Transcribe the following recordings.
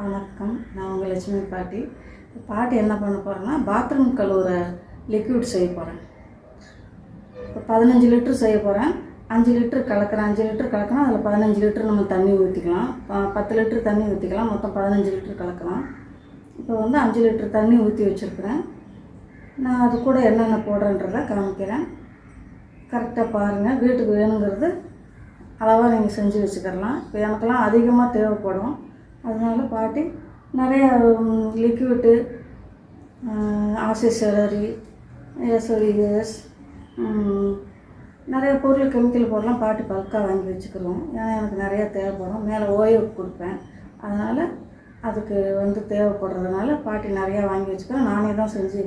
வணக்கம். நான் உங்கள் லட்சுமி பாட்டி. பாட்டி என்ன பண்ண போகிறேன்னா பாத்ரூம் கழுவுற லிக்விட் செய்ய போகிறேன் இப்போ பதினஞ்சு லிட்ரு செய்ய போகிறேன் அஞ்சு லிட்ரு கலக்கிறேன். அஞ்சு லிட்ரு கலக்கினா அதில் பதினஞ்சு லிட்ரு நம்ம தண்ணி ஊற்றிக்கலாம் பத்து லிட்ரு தண்ணி ஊற்றிக்கலாம் மொத்தம் பதினஞ்சு லிட்ரு கலக்கலாம். இப்போ வந்து அஞ்சு லிட்ரு தண்ணி ஊற்றி வச்சுருக்குறேன். நான் அது கூட என்னென்ன போடுறேன்றதை காமிக்கிறேன். கரெக்டாக பாருங்கள் வீட்டுக்கு வேணுங்கிறது அளவாக நீங்கள் செஞ்சு வச்சுக்கிடலாம் இப்போ எனக்கெல்லாம் அதிகமாக தேவைப்படும். அதனால பாட்டி நிறைய லிக்விட்டு ஆசி செலரி எஸ்ஓஇஎஸ் நிறைய பொருள் கெமிக்கல் பொருள்லாம் பாட்டி பல்காக வாங்கி வச்சுக்கிறோம். ஏன்னா எனக்கு நிறையா தேவைப்படும். மேலே ஓய்வு கொடுப்பேன். அதனால் அதுக்கு வந்து தேவைப்படுறதுனால பாட்டி நிறையா வாங்கி வச்சுக்கிறேன் நானே தான் செஞ்சு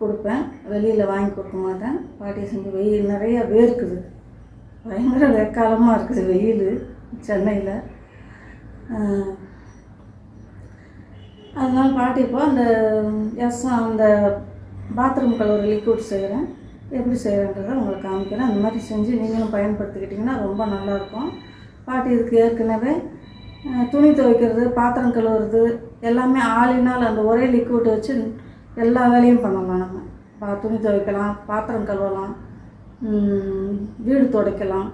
கொடுப்பேன். வெளியில் வாங்கி கொடுக்க மாட்டேன். பாட்டி செஞ்சு வெயில் நிறைய வேர்க்குது. பயங்கர வெக்காலமாக இருக்குது வெயில் சென்னையில். அதனால பாட்டி இப்போ அந்த எஸ் அந்த பாத்ரூம் கழுவுற லிக்விட் செய்கிறேன் எப்படி செய்கிறேன்றத உங்களுக்கு காமிக்கிறேன். அந்த மாதிரி செஞ்சு நீங்களும் பயன்படுத்திக்கிட்டிங்கன்னா ரொம்ப நல்லாயிருக்கும். பாட்டி இதுக்கு ஏற்கனவே துணி துவைக்கிறது பாத்திரம் கழுவுறது எல்லாமே ஆளினால் அந்த ஒரே லிக்விட் வச்சு எல்லா வேலையும் பண்ணலாம் நம்ம. பா துணி துவைக்கலாம் பாத்திரம் கழுவலாம் வீடு துடைக்கலாம்.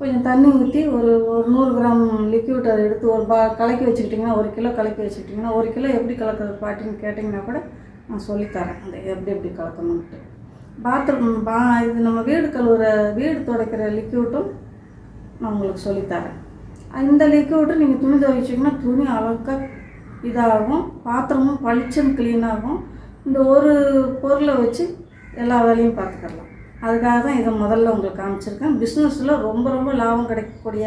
கொஞ்சம் தண்ணி ஊற்றி ஒரு ஒரு நூறு கிராம் லிக்யூட் அதை எடுத்து ஒரு பா கலக்கி வச்சுக்கிட்டிங்கன்னா ஒரு கிலோ கலக்கி வச்சுக்கிட்டிங்கன்னா ஒரு கிலோ எப்படி கலக்கிறது பாட்டின்னு கேட்டிங்கன்னா கூட நான் சொல்லித்தரேன். அந்த எப்படி எப்படி கலக்கணுன்ட்டு பாத்ரூம் பா இது நம்ம வீடு கழுவுற வீடு துடைக்கிற லிக்யூட்டும் நான் உங்களுக்கு சொல்லித்தரேன். இந்த லிக்யூட்டும் நீங்கள் துணி துவைச்சிங்கன்னா துணி அழகாக இதாகும் பாத்திரமும் பளிச்சுன்னு க்ளீனாகும் இந்த ஒரு பொருளை வச்சு எல்லா வேலையும் பார்த்துக்கலாம். அதுக்காக தான் இதை முதல்ல உங்களுக்கு காமிச்சிருக்கேன். பிஸ்னஸில் ரொம்ப ரொம்ப லாபம் கிடைக்கக்கூடிய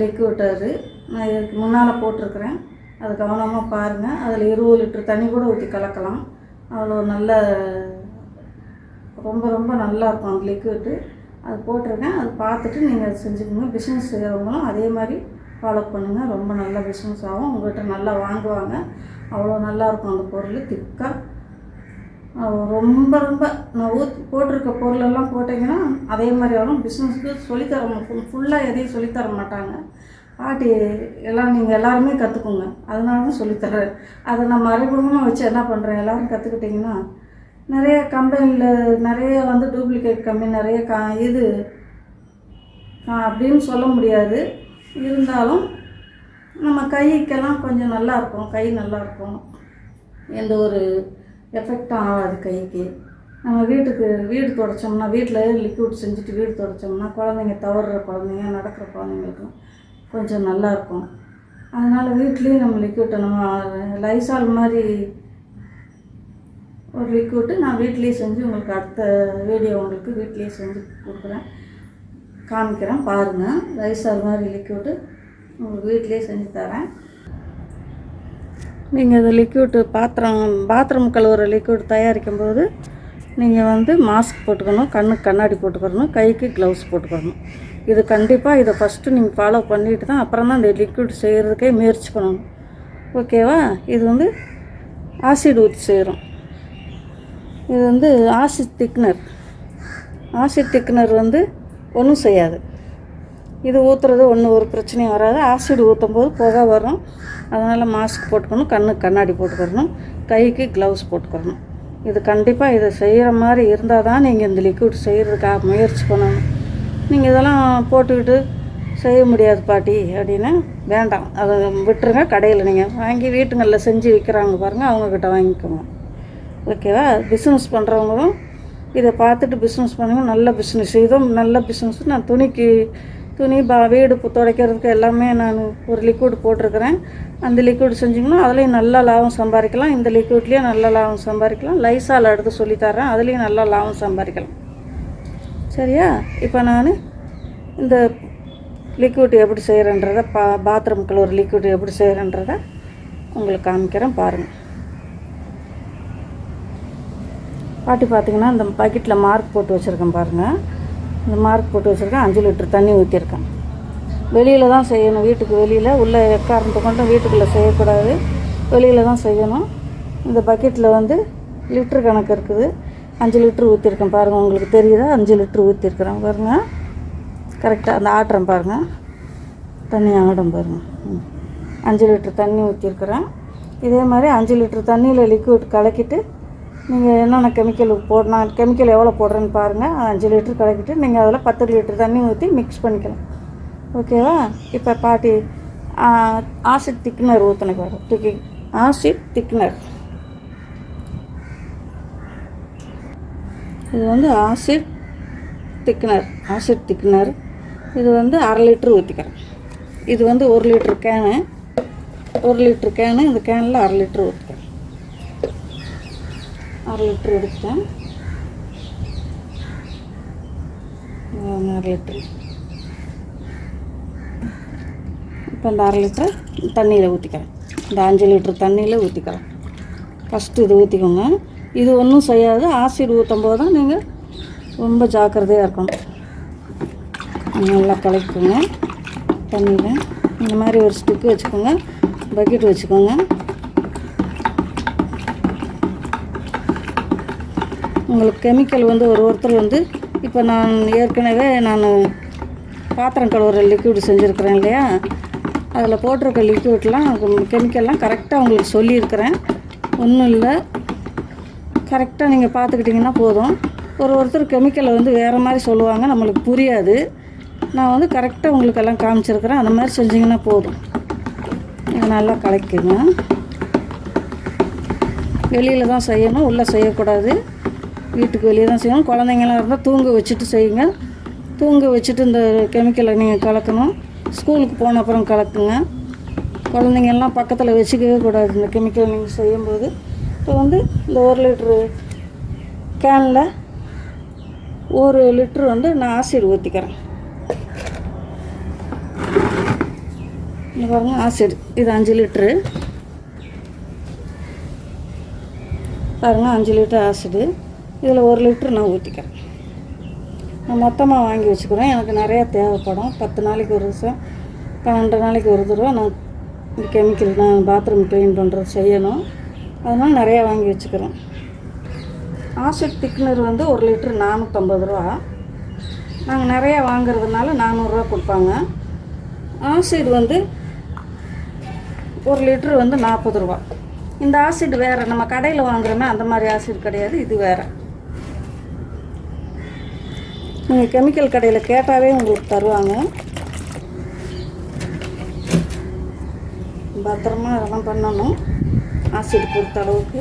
லிக்விட் அது. நான் இதுக்கு முன்னால் போட்டிருக்கிறேன். அது கவனமாக பாருங்கள் அதில் இருபது லிட்டர் தண்ணி கூட ஊற்றி கலக்கலாம். அவ்வளோ நல்ல ரொம்ப ரொம்ப நல்லா இருக்கும் அந்த லிக்விட்டு அது போட்டிருக்கேன். அது பார்த்துட்டு நீங்கள் செஞ்சுக்கோங்க. பிஸ்னஸ் செய்கிறவங்களும் அதே மாதிரி ஃபாலோ பண்ணுங்கள் ரொம்ப நல்ல பிஸ்னஸ் ஆகும். உங்கள்கிட்ட நல்லா வாங்குவாங்க. அவ்வளோ நல்லாயிருக்கும் அந்த பொருள். திக்காக ரொம்ப ரொம்ப நான் ஊற்றி போட்டிருக்க பொருளெல்லாம் போட்டிங்கன்னா அதே மாதிரி வரும். பிஸ்னஸ்க்கு சொல்லித்தர ஃபுல்லாக எதையும் சொல்லித்தர மாட்டாங்க. பாட்டி எல்லாம் நீங்கள் எல்லாருமே கற்றுக்குங்க அதனால தான் சொல்லித்தரேன் அதை நான் மறைமுகமாக வச்சு என்ன பண்ணுறேன் எல்லோரும் கற்றுக்கிட்டிங்கன்னா நிறைய கம்பெனியில் நிறைய வந்து டூப்ளிகேட் கம்பெனி நிறைய கா இது அப்படின்னு சொல்ல முடியாது. இருந்தாலும் நம்ம கைக்கெல்லாம் கொஞ்சம் நல்லா இருக்கும். கை நல்லாயிருக்கும் எந்த ஒரு எஃபெக்ட் ஆகாது கைக்கு. நம்ம வீட்டுக்கு வீடு துடைச்சோம்னா வீட்டில் லிக்விட் செஞ்சுட்டு வீடு துடைச்சோம்னா குழந்தைங்க தவறுற குழந்தைங்க நடக்கிற குழந்தைங்களுக்கும் கொஞ்சம் நல்லாயிருக்கும் அதனால் வீட்லேயும் நம்ம லிக்விட்டை நம்ம லைசால் மாதிரி ஒரு லிக்விட்டு நான் வீட்லேயே செஞ்சு உங்களுக்கு அடுத்த வீடியோ உங்களுக்கு வீட்லேயே செஞ்சு கொடுக்குறேன். காமிக்கிறேன் பாருங்கள் லைசால் மாதிரி லிக்விட்டு உங்களுக்கு வீட்லேயே செஞ்சு தரேன். நீங்கள் இந்த லிக்யூடு பாத்திரம் பாத்ரூம் கழுவுற லிக்யூட் தயாரிக்கும் போது நீங்கள் வந்து மாஸ்க் போட்டுக்கணும் கண்ணுக்கு கண்ணாடி போட்டுக்கணும் கைக்கு க்ளவுஸ் போட்டுக்கணும். இது கண்டிப்பாக இதை ஃபஸ்ட்டு நீங்கள் ஃபாலோ பண்ணிட்டு தான் அப்புறம் தான் இந்த லிக்விட் செய்கிறதுக்கே முயற்சி பண்ணணும் ஓகேவா இது வந்து ஆசிட் ஊற்றி செய்கிறோம் இது வந்து ஆசிட் திக்னர் ஆசிட் திக்னர் வந்து ஒன்றும் செய்யாது. இது ஊற்றுறது ஒன்றும் ஒரு பிரச்சனையும் வராது. ஆசிட் ஊற்றும் போது புகை வரும். அதனால் மாஸ்க் போட்டுக்கணும் கண்ணுக்கு கண்ணாடி போட்டுக்கிறணும் கைக்கு க்ளவுஸ் போட்டுக்கிறணும் இது கண்டிப்பாக இதை செய்கிற மாதிரி இருந்தால் தான் நீங்கள் இந்த லிக்விட் செய்கிறதுக்காக முயற்சி பண்ணணும். நீங்கள் இதெல்லாம் போட்டுக்கிட்டு செய்ய முடியாது பாட்டி அப்படின்னு வேண்டாம். அதை விட்டுருங்க கடையில் நீங்கள் வாங்கி வீட்டுங்களில் செஞ்சு விற்கிறாங்க பாருங்கள் அவங்கக்கிட்ட வாங்கிக்கோங்க. ஓகேவா பிஸ்னஸ் பண்ணுறவங்களும் இதை பார்த்துட்டு பிஸ்னஸ் பண்ணுங்க நல்ல பிஸ்னஸ் இதுவும் நல்ல பிஸ்னஸ் நான் துணிக்கு துணி பா வீடு துடைக்கிறதுக்கு எல்லாமே நான் ஒரு லிக்விட் போட்டிருக்கிறேன். அந்த லிக்விட் செஞ்சிங்கன்னா அதுலேயும் நல்லா லாபம் சம்பாதிக்கலாம். இந்த லிக்விட்லேயும் நல்லா லாபம் சம்பாதிக்கலாம். லைசால் எடுத்து சொல்லித்தரேன் அதுலேயும் நல்லா லாபம் சம்பாதிக்கலாம். சரியா? இப்போ நான் இந்த லிக்விட் எப்படி செய்கிறேன்றதை பா பாத்ரூம்க்குள்ள ஒரு லிக்விட் எப்படி செய்கிறேன்றதை உங்களுக்கு காமிக்கிறேன் பாருங்கள் பாட்டி பார்த்திங்கன்னா இந்த பக்கெட்டில் மார்க் போட்டு வச்சுருக்கேன் பாருங்கள் இந்த மார்க் போட்டு வச்சுருக்கேன். அஞ்சு லிட்டர் தண்ணி ஊற்றிருக்கேன் வெளியில் தான் செய்யணும். வீட்டுக்கு வெளியில் உள்ளே எக்காரணத்தை கொண்டும் வீட்டுக்குள்ளே செய்யக்கூடாது. வெளியில் தான் செய்யணும். இந்த பக்கெட்டில் வந்து லிட்ரு கணக்கு இருக்குது. அஞ்சு லிட்ரு ஊற்றிருக்கேன் பாருங்கள் உங்களுக்கு தெரியுதா? அஞ்சு லிட்ரு ஊற்றிருக்கிறேன் பாருங்கள் கரெக்டாக அந்த ஆட்டுறேன் பாருங்கள் தண்ணி ஆடும் பாருங்கள் ம். அஞ்சு லிட்டர் தண்ணி ஊற்றிருக்கிறேன் இதே மாதிரி அஞ்சு லிட்ரு தண்ணியில் லிக்விட் கலக்கிட்டு நீங்கள் என்னென்ன கெமிக்கல் போடணும் கெமிக்கல் எவ்வளோ போடுறேன்னு பாருங்கள் அஞ்சு லிட்டர் கலக்கிட்டு நீங்கள் அதில் பத்து லிட்டர் தண்ணி ஊற்றி மிக்ஸ் பண்ணிக்கலாம். ஓகேவா இப்போ பாட்டி ஆசிட் திக்னர் ஊற்றினக்கு வரும் திக்கி. ஆசிட் திக்னர் இது வந்து ஆசிட் திக்னர் ஆசிட் திக்னர் இது வந்து அரை லிட்ரு ஊற்றிக்கிறேன் இது வந்து ஒரு லிட்ரு கேனு ஒரு லிட்ரு கேனு இந்த கேனில் அரை லிட்ரு ஊற்றிக்கிறேன் அரை லிட்ரு எடுத்துட்டேன். அரை லிட்ரு இப்போ இந்த அரை லிட்டர் தண்ணியில் ஊற்றிக்கிறேன் இந்த அஞ்சு லிட்ரு தண்ணியில் ஊற்றிக்கிறேன் ஃபஸ்ட்டு இது ஊற்றிக்கோங்க இது ஒன்றும் செய்யாது. ஆசிட் ஊற்றும் போது தான் நீங்கள் ரொம்ப ஜாக்கிரதையாக இருக்கணும். நல்லா கலக்கிக்கோங்க. தண்ணியில் இந்த மாதிரி ஒரு ஸ்டிக்கு வச்சுக்கோங்க. பக்கெட் வச்சுக்கோங்க. உங்களுக்கு கெமிக்கல் வந்து ஒரு ஒருத்தர் வந்து இப்போ நான் ஏற்கனவே நான் பாத்திரம் கழுவுற லிக்விட் செஞ்சுருக்கிறேன் இல்லையா? அதில் போட்டிருக்க லிக்விட்லாம் கெமிக்கல்லாம் கரெக்டாக உங்களுக்கு சொல்லியிருக்கிறேன். ஒன்றும் இல்லை. கரெக்டாக நீங்கள் பார்த்துக்கிட்டிங்கன்னா போதும். ஒரு ஒருத்தர் கெமிக்கலை வந்து வேறு மாதிரி சொல்லுவாங்க நம்மளுக்கு புரியாது. நான் வந்து கரெக்டாக உங்களுக்கு எல்லாம் காமிச்சிருக்கிறேன். அந்த மாதிரி செஞ்சிங்கன்னா போதும். இதை நல்லா கலக்குங்க வெளியில் தான் செய்யணும் உள்ளே செய்யக்கூடாது. வீட்டுக்கு வெளியே தான் செய்யணும். குழந்தைங்களாம் இருந்தால் தூங்க வச்சுட்டு செய்யுங்க. தூங்க வச்சுட்டு இந்த கெமிக்கலை நீங்கள் கலக்கணும். ஸ்கூலுக்கு போன அப்புறம் கலக்குங்க. குழந்தைங்கள்லாம் பக்கத்தில் வச்சுக்கவே கூடாது. இந்த கெமிக்கல் நீங்கள் செய்யும்போது. இப்போ வந்து இந்த ஒரு லிட்ரு கேனில் ஒரு லிட்ரு வந்து நான் ஆசிட் ஊற்றிக்கிறேன் இங்க பாருங்கள் ஆசிட் இது அஞ்சு லிட்ரு பாருங்கள் அஞ்சு லிட்டர் ஆசிடு இதில் ஒரு லிட்டர் நான் ஊற்றிக்கிறேன். நான் மொத்தமாக வாங்கி வச்சுக்கிறேன். எனக்கு நிறையா தேவைப்படும். பத்து நாளைக்கு ஒரு வருஷம் பன்னெண்டு நாளைக்கு ஒரு தடவை நான் இந்த கெமிக்கல் நான் பாத்ரூம் க்ளீன் பண்ணுறது செய்யணும். அதனால் நிறையா வாங்கி வச்சுக்கிறேன். ஆசிட் திக்னர் வந்து ஒரு லிட்ரு நானூற்றம்பது ரூபா. நாங்கள் நிறையா வாங்குறதுனால நானூறுரூவா கொடுப்பாங்க. ஆசிட் வந்து ஒரு லிட்டர் வந்து நாற்பது ரூபா. இந்த ஆசிட் வேறு நம்ம கடையில் வாங்குறோமே அந்த மாதிரி ஆசிட் கிடையாது. இது வேறு. நீங்கள் கெமிக்கல் கடையில் கேட்டாவே உங்களுக்கு தருவாங்க. பத்திரமா இதெல்லாம் பண்ணணும். ஆசிட் பொறுத்த அளவுக்கு.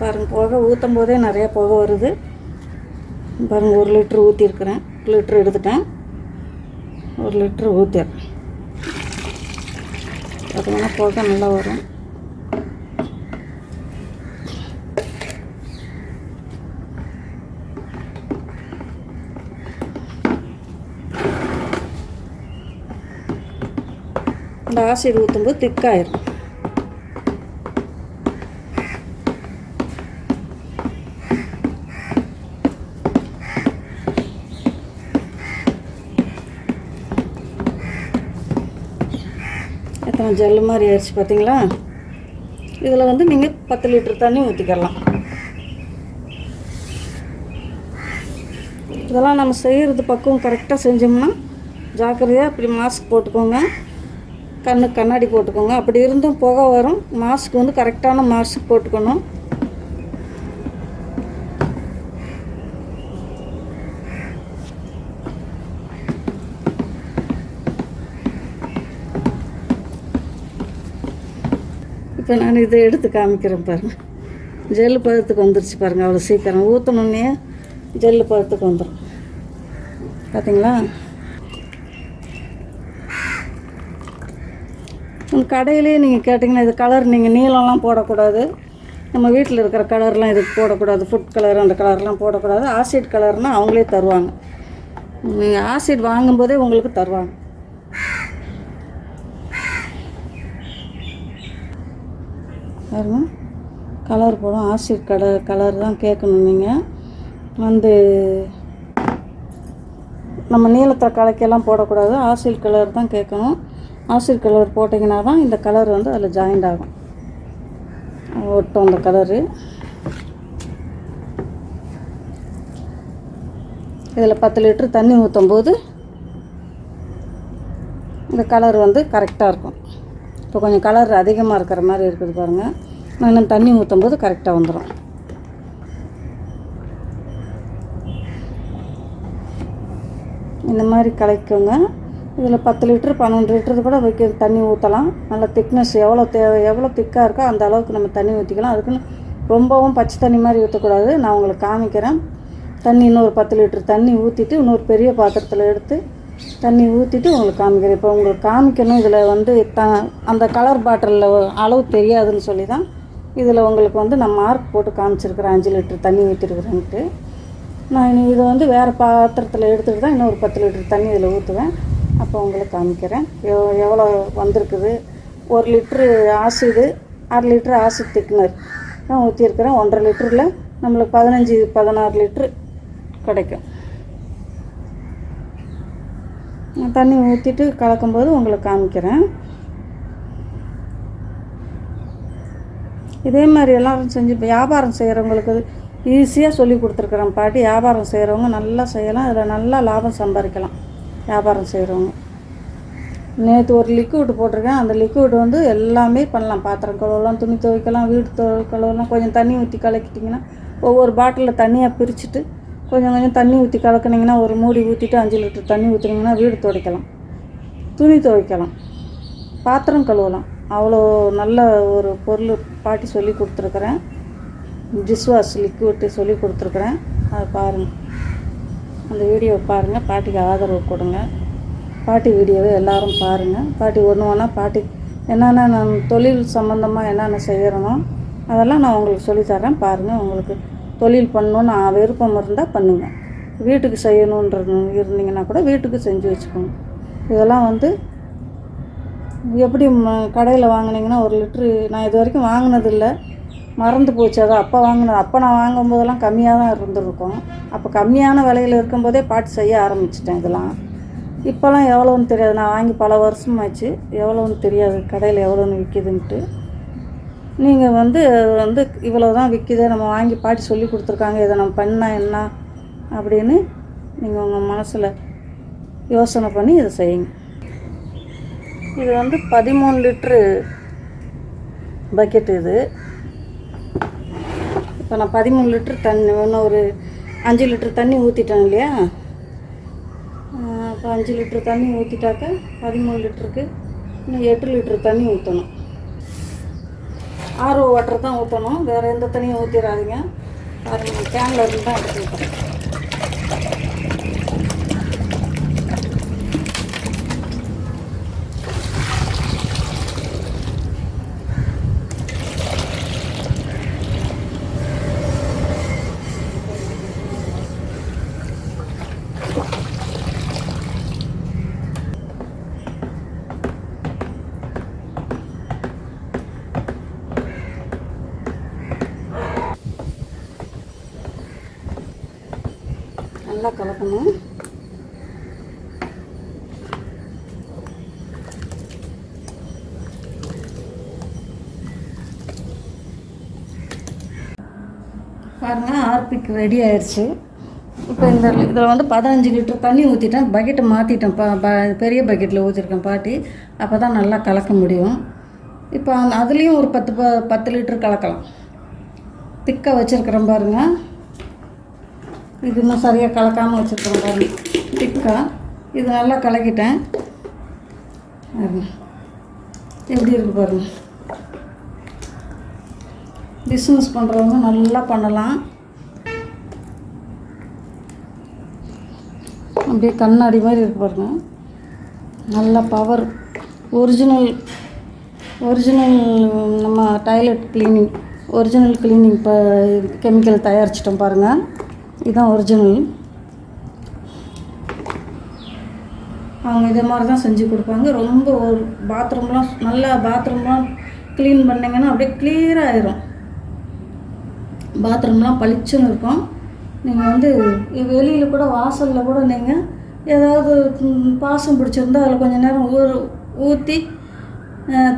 பாருங்க புகை ஊற்றும் போதே நிறைய புகை வருது. பாருங்கள் ஒரு லிட்ரு ஊற்றிருக்கிறேன் லிட்ரு எடுத்துட்டேன். ஒரு லிட்ரு ஊற்றிடுறேன் பார்த்தீங்கன்னா புகை நல்லா வரும். இந்த ஆசிட் ஊற்றும்போது திக்காயிரும் எத்தனை ஜல்லு மாதிரி ஆயிடுச்சு பார்த்தீங்களா இதில் வந்து நீங்கள் பத்து லிட்டர் தண்ணி ஊற்றிக்கலாம் இதெல்லாம் நம்ம செய்கிறது பக்குவம் கரெக்டாக செஞ்சோம்னா ஜாக்கிரதையாக இப்படி மாஸ்க் போட்டுக்கோங்க கண்ணு கண்ணாடி போட்டுக்கோங்க. அப்படி இருந்தும் புகை வரும். மாஸ்க் வந்து கரெக்டான மாஸ்க் போட்டுக்கணும். இப்போ நான் இதை எடுத்து காமிக்கிறேன் பாருங்கள் ஜெல்லு பதத்துக்கு வந்துருச்சு பாருங்கள் அவ்வளோ சீக்கிரம். ஊற்றணுன்னே ஜெல்லு பதத்துக்கு வந்துடும் பார்த்தீங்களா கடையிலேயே நீங்கள் கேட்டிங்கன்னா இது கலர் நீங்கள் நீளம்லாம் போடக்கூடாது. நம்ம வீட்டில் இருக்கிற கலர்லாம் இதுக்கு போடக்கூடாது. ஃபுட் கலர் அந்த கலர்லாம் போடக்கூடாது. ஆசிட் கலர்னால் அவங்களே தருவாங்க. நீங்கள் ஆசிட் வாங்கும்போதே உங்களுக்கு தருவாங்க. பாருங்க. கலர் போடும். ஆசிட் கலர் கலர் தான் கேட்கணும் நீங்கள் வந்து நம்ம நீளத்தை கலக்கெல்லாம் போடக்கூடாது. ஆசிட் கலர் தான் கேட்கணும். ஆசிட் கலர் போட்டிங்கன்னா தான் இந்த கலர் வந்து அதில் ஜாயிண்ட் ஆகும். ஒட்டும் அந்த கலரு. இதில் பத்து லிட்ரு தண்ணி ஊற்றும் போது இந்த கலர் வந்து கரெக்டாக இருக்கும். இப்போ கொஞ்சம் கலர் அதிகமாக இருக்கிற மாதிரி இருக்குது பாருங்கள் இன்னும் தண்ணி ஊற்றும் போது கரெக்டாக வந்துடும் இந்த மாதிரி கலைக்குங்க. இதில் பத்து லிட்ரு பன்னெண்டு லிட்டரு கூட வைக்க தண்ணி ஊற்றலாம் நல்ல திக்னஸ் எவ்வளோ தேவை எவ்வளோ திக்காக இருக்கோ அந்த அளவுக்கு நம்ம தண்ணி ஊற்றிக்கலாம் அதுக்குன்னு ரொம்பவும் பச்சை தண்ணி மாதிரி ஊற்றக்கூடாது நான் உங்களுக்கு காமிக்கிறேன். தண்ணி இன்னொரு பத்து லிட்டர் தண்ணி ஊற்றிட்டு இன்னொரு பெரிய பாத்திரத்தில் எடுத்து தண்ணி ஊற்றிட்டு உங்களுக்கு காமிக்கிறேன். இப்போ உங்களுக்கு காமிக்கணும். இதில் வந்து த அந்த கலர் பாட்டிலில் அளவு தெரியாதுன்னு சொல்லி தான் இதில் உங்களுக்கு வந்து நான் மார்க் போட்டு காமிச்சிருக்கிறேன். அஞ்சு லிட்டர் தண்ணி ஊற்றிருக்கிறேன்ட்டு நான் இனி இதை வந்து வேறு பாத்திரத்தில் எடுத்துகிட்டு தான் இன்னொரு பத்து லிட்டர் தண்ணி இதில் ஊற்றுவேன். அப்போ உங்களுக்கு காமிக்கிறேன். எவ் எவ்வளோ வந்திருக்குது? ஒரு லிட்ரு ஆசிடு அரை லிட்ரு ஆசிட் திக்னர். நான் ஊற்றிருக்கிறேன் ஒன்றரை லிட்டரில் நம்மளுக்கு பதினஞ்சு பதினாறு லிட்ரு கிடைக்கும். நான் தண்ணி ஊற்றிட்டு கலக்கும்போது உங்களுக்கு காமிக்கிறேன். இதே மாதிரி எல்லாரும் செஞ்சு வியாபாரம் செய்கிறவங்களுக்கு ஈஸியாக சொல்லி கொடுத்துருக்குறேன் பாட்டி. வியாபாரம் செய்கிறவங்க நல்லா செய்யலாம். அதில் நல்லா லாபம் சம்பாதிக்கலாம். வியாபாரம் செய்கிறவங்க நேற்று ஒரு லிக்விட் போட்டிருக்கேன். அந்த லிக்விட் வந்து எல்லாமே பண்ணலாம். பாத்திரம் கழுவலாம் துணி துவைக்கலாம் வீடு துவ கழுவலாம் கொஞ்சம் தண்ணி ஊற்றி கலக்கிட்டிங்கன்னா ஒவ்வொரு பாட்டிலில் தண்ணியாக பிரிச்சுட்டு கொஞ்சம் கொஞ்சம் தண்ணி ஊற்றி கலக்குனிங்கன்னா ஒரு மூடி ஊற்றிட்டு அஞ்சு லிட்டர் தண்ணி ஊற்றுனீங்கன்னா வீடு துடைக்கலாம். துணி துவைக்கலாம். பாத்திரம் கழுவலாம். அவ்வளோ நல்ல ஒரு பொருள் பாட்டி சொல்லி கொடுத்துருக்குறேன். டிஷ்வாஷ் லிக்விட்டு சொல்லி கொடுத்துருக்குறேன். அதை பாருங்கள் அந்த வீடியோவை பாருங்கள் பாட்டிக்கு ஆதரவு கொடுங்க. பாட்டி வீடியோவை எல்லாரும் பாருங்கள் பாட்டி ஒன்று ஒன்றா பாட்டி என்னென்ன நான் தொழில் சம்மந்தமாக என்னென்ன செய்கிறனோ அதெல்லாம் நான் உங்களுக்கு சொல்லித்தரேன் பாருங்கள் உங்களுக்கு தொழில் பண்ணணுன்னு விருப்பம் இருந்தால் பண்ணுங்கள் வீட்டுக்கு செய்யணுன்ற இருந்தீங்கன்னா கூட வீட்டுக்கு செஞ்சு வச்சுக்கோங்க. இதெல்லாம் வந்து எப்படி கடையில் வாங்கினீங்கன்னா ஒரு லிட்ரு நான் இது வரைக்கும் வாங்கினதில்லை. மறந்து போச்சு. அதை அப்போ வாங்கினது அப்போ நான் வாங்கும்போதெல்லாம் கம்மியாக தான் இருந்திருக்கும். அப்போ கம்மியான விலையில் இருக்கும்போதே பாட்டு செய்ய ஆரம்பிச்சிட்டேன் இதெல்லாம். இப்போல்லாம் எவ்வளோன்னு தெரியாது. நான் வாங்கி பல வருஷமாச்சு. எவ்வளோன்னு தெரியாது. கடையில் எவ்வளோன்னு விற்கிதுன்ட்டு நீங்கள் வந்து அது வந்து இவ்வளோ தான் விற்கிது நம்ம வாங்கி பாட்டி சொல்லி கொடுத்துருக்காங்க. இதை நம்ம பண்ணால் என்ன அப்படின்னு நீங்கள் உங்கள் மனசில் யோசனை பண்ணி இதை செய்யுங்க. இது வந்து பதிமூணு லிட்ரு பக்கெட் இது. இப்போ நான் பதிமூணு லிட்டர் தண்ணி இன்னும் ஒரு அஞ்சு லிட்டர் தண்ணி ஊற்றிட்டேன் இல்லையா? இப்போ அஞ்சு லிட்டர் தண்ணி ஊற்றிட்டாக்க பதிமூணு லிட்டருக்கு இன்னும் எட்டு லிட்டர் தண்ணி ஊற்றணும் ஆர்ஓ வாட்டர் தான் ஊற்றணும் வேறு எந்த தண்ணியும் ஊற்றிடாதீங்க பாருங்கள் கேனில் இருந்து தான் எடுத்து ஊற்றணும் நல்லா கலக்கணும். பாருங்க ஆர்பிக் ரெடி ஆயிடுச்சு. இப்போ இந்த இதில் வந்து பதினஞ்சு லிட்டர் தண்ணி ஊற்றிட்டேன் பக்கெட்டை மாற்றிட்டேன் பா ப- பெரிய பக்கெட்டில் ஊற்றிருக்கேன் பாட்டி. அப்போ தான் நல்லா கலக்க முடியும். இப்போ அந்த அதுலேயும் ஒரு பத்து ப பத்து லிட்டர் கலக்கலாம். திக்காக வச்சுருக்கிறேன் பாருங்கள் இது இன்னும் சரியாக கலக்காமல் வச்சுருக்கேன் பாருங்க. திக்காக இது நல்லா கலக்கிட்டேன். எப்படி இருக்கு பாருங்க. பிஸ்னஸ் பண்ணுறவங்க நல்லா பண்ணலாம். அப்படியே கண்ணாடி மாதிரி இருக்கு பாருங்க. நல்ல பவர் ஒரிஜினல் ஒரிஜினல் நம்ம டாய்லெட் க்ளீனிங் ஒரிஜினல் க்ளீனிங் இப்போ கெமிக்கல் தயாரிச்சிட்டோம் பாருங்கள் இதுதான் ஒரிஜினல் அவங்க இதே மாதிரி தான் செஞ்சு கொடுப்பாங்க. ரொம்ப ஒரு பாத்ரூம்லாம் நல்லா பாத்ரூம்லாம் க்ளீன் பண்ணிங்கன்னா அப்படியே clear ஆயிரும். பாத்ரூம்லாம் பளிச்சுன்னு இருக்கும். நீங்கள் வந்து வெளியில் கூட வாசலில் கூட நீங்கள் ஏதாவது பாசம் பிடிச்சிருந்தா அதில் கொஞ்சம் நேரம் ஊற ஊற்றி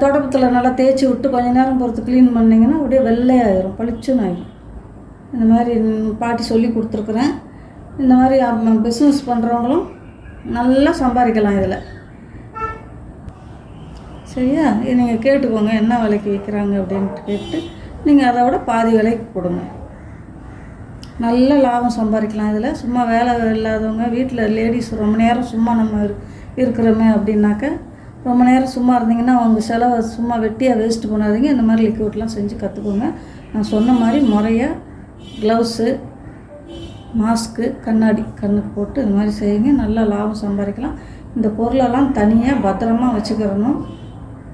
தொடப்பத்தில் நல்லா தேய்ச்சி விட்டு கொஞ்ச நேரம் பொறுத்து க்ளீன் பண்ணிங்கன்னா அப்படியே வெள்ளையாயிரும் பளிச்சுன்னு ஆயிரும். இந்த மாதிரி பாட்டி சொல்லி கொடுத்துருக்குறேன். இந்த மாதிரி பிஸ்னஸ் பண்ணுறவங்களும் நல்லா சம்பாதிக்கலாம் இதில். சரியா? இது நீங்கள் கேட்டுக்கோங்க என்ன விலைக்கு விற்கிறாங்க அப்படின்ட்டு கேட்டு நீங்கள் அதை விட பாதி விலைக்கு கொடுங்க. நல்ல லாபம் சம்பாதிக்கலாம் இதில். சும்மா வேலை இல்லாதவங்க வீட்டில் லேடிஸ் ரொம்ப நேரம் சும்மா நம்ம இருக்கிறோமே அப்படின்னாக்க ரொம்ப நேரம் சும்மா இருந்தீங்கன்னா அவங்க செலவை சும்மா வெட்டியாக வேஸ்ட்டு பண்ணாதீங்க. இந்த மாதிரி லிக்விட்லாம் செஞ்சு கற்றுக்கோங்க நான் சொன்ன மாதிரி முறையாக க்ளவுஸு மாஸ்க்கு கண்ணாடி கண்ணுக்கு போட்டு இந்த மாதிரி செய்யுங்க. நல்லா லாபம் சம்பாதிக்கலாம். இந்த பொருளெல்லாம் தனியாக பத்திரமா வச்சுக்கிறணும்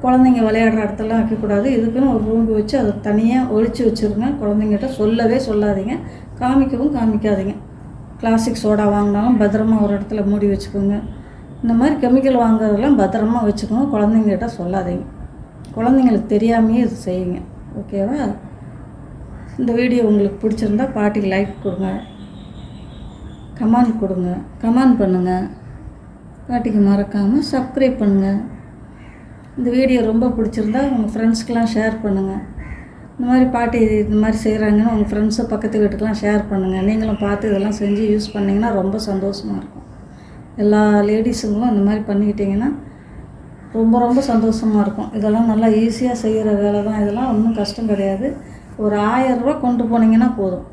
குழந்தைங்க விளையாடுற இடத்தெல்லாம் வைக்கக்கூடாது. இதுக்குன்னு ஒரு ரூம்பு வச்சு அதை தனியாக ஒழிச்சு வச்சுருங்க. குழந்தைங்கிட்ட சொல்லவே சொல்லாதீங்க. காமிக்கவும் காமிக்காதீங்க. கிளாசிக் சோடா வாங்கினாலும் பத்திரமா ஒரு இடத்துல மூடி வச்சுக்கோங்க. இந்த மாதிரி கெமிக்கல் வாங்குறதெல்லாம் பத்திரமா வச்சுக்கோங்க. குழந்தைங்கிட்ட சொல்லாதீங்க. குழந்தைங்களுக்கு தெரியாமையே இது செய்யுங்க. ஓகேவா இந்த வீடியோ உங்களுக்கு பிடிச்சிருந்தா பாட்டிக்கு லைக் கொடுங்க. கமெண்ட் கொடுங்க. கமெண்ட் பண்ணுங்கள் பாட்டிக்கு மறக்காமல் சப்ஸ்கிரைப் பண்ணுங்கள் இந்த வீடியோ ரொம்ப பிடிச்சிருந்தா உங்கள் ஃப்ரெண்ட்ஸ்க்கெலாம் ஷேர் பண்ணுங்கள் இந்த மாதிரி பாட்டி இந்த மாதிரி செய்கிறாங்கன்னு உங்கள் ஃப்ரெண்ட்ஸு பக்கத்து வீட்டுக்கெலாம் ஷேர் பண்ணுங்கள் நீங்களும் பார்த்து இதெல்லாம் செஞ்சு யூஸ் பண்ணிங்கன்னா ரொம்ப சந்தோஷமாக இருக்கும். எல்லா லேடிஸுங்களும் இந்த மாதிரி பண்ணிக்கிட்டிங்கன்னா ரொம்ப ரொம்ப சந்தோஷமாக இருக்கும். இதெல்லாம் நல்லா ஈஸியாக செய்கிற வேலை தான் இதெல்லாம் ஒன்றும் கஷ்டம் கிடையாது. ஒரு ஆயரூவா கொண்டு போனீங்கன்னா போதும்.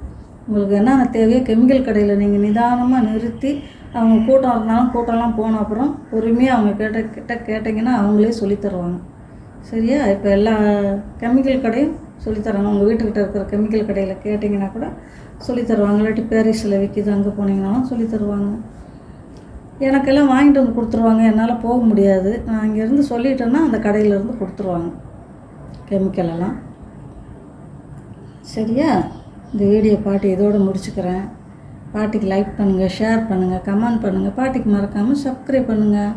உங்களுக்கு என்னென்ன தேவையோ கெமிக்கல் கடையில் நீங்கள் நிதானமாக நிறுத்தி அவங்க கூட்டம் இருந்தாலும் கூட்டம்லாம் போன அப்புறம் பொறுமையாக அவங்க கேட்ட கிட்ட கேட்டிங்கன்னா அவங்களே சொல்லித் தருவாங்க. சரியா? இப்போ எல்லா கெமிக்கல் கடையும் சொல்லித்தராங்க உங்கள் வீட்டுக்கிட்ட இருக்கிற கெமிக்கல் கடையில் கேட்டிங்கன்னா கூட சொல்லித் தருவாங்க. இல்லாட்டி பேரிஸில் விற்கிது அங்கே போனீங்கனாலும் சொல்லித் தருவாங்க. எனக்கெல்லாம் வாங்கிட்டு வந்து கொடுத்துருவாங்க. என்னால் போக முடியாது. நான் இங்கேருந்து சொல்லிட்டேன்னா அந்த கடையிலேருந்து கொடுத்துருவாங்க. கெமிக்கல் எல்லாம். சரியா? இந்த வீடியோ பாட்டி இதோடு முடிச்சுக்கிறேன். பாட்டிக்கு லைக் பண்ணுங்கள் ஷேர் பண்ணுங்கள் கமெண்ட் பண்ணுங்கள் பாட்டிக்கு மறக்காமல் சப்ஸ்கிரைப் பண்ணுங்கள்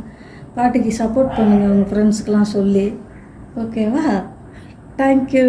பாட்டிக்கு சப்போர்ட் பண்ணுங்கள் உங்கள் ஃப்ரெண்ட்ஸுக்கெலாம் சொல்லி. ஓகேவா தேங்க்யூ